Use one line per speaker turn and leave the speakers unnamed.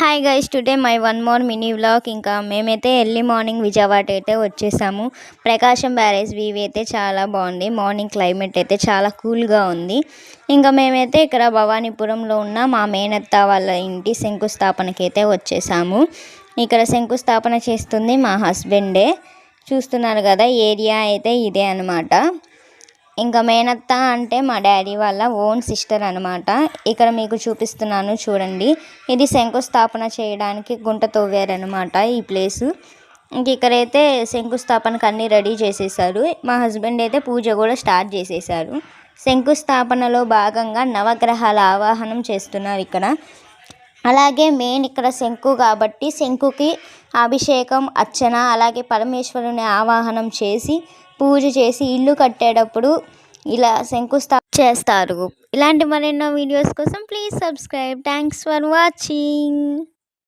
Hi guys today my one more mini vlog ఇంకా మేమైతే early morning Vijayawada అయితే వచ్చేసాము. ప్రకాశం బ్యారేజ్ వ్యూ అయితే చాలా బాగుంది. మార్నింగ్ క్లైమేట్ అయితే చాలా కూల్గా ఉంది. ఇంకా మేమైతే ఇక్కడ భవానీపురంలో ఉన్న మా మేనత్త వాళ్ళ ఇంటి శంకుస్థాపనకి అయితే వచ్చేసాము. ఇక్కడ శంకుస్థాపన చేస్తుంది మా హస్బెండే చూస్తున్నారు కదా ఏరియా అయితే ఇదే అనమాట ఇంకా మేనత్త అంటే మా డాడీ వాళ్ళ ఓన్ సిస్టర్ అనమాట ఇక్కడ మీకు చూపిస్తున్నాను చూడండి. ఇది శంకుస్థాపన చేయడానికి గుంట తవ్వారనమాట ఈ ప్లేసు. ఇంక ఇక్కడైతే శంకుస్థాపనకు అన్నీ రెడీ చేసేసారు. మా హస్బెండ్ అయితే పూజ కూడా స్టార్ట్ చేసేసారు. శంకుస్థాపనలో భాగంగా నవగ్రహాల ఆవాహనం చేస్తున్నారు ఇక్కడ. అలాగే మెయిన్ ఇక్కడ శంకు కాబట్టి శంకుకి అభిషేకం అర్చన అలాగే పరమేశ్వరుని ఆవాహనం చేసి పూజ చేసి ఇల్లు కట్టేటప్పుడు ఇలా శంకుస్థాపన చేస్తారు. ఇలాంటి మరెన్నో వీడియోస్ కోసం please subscribe thanks for watching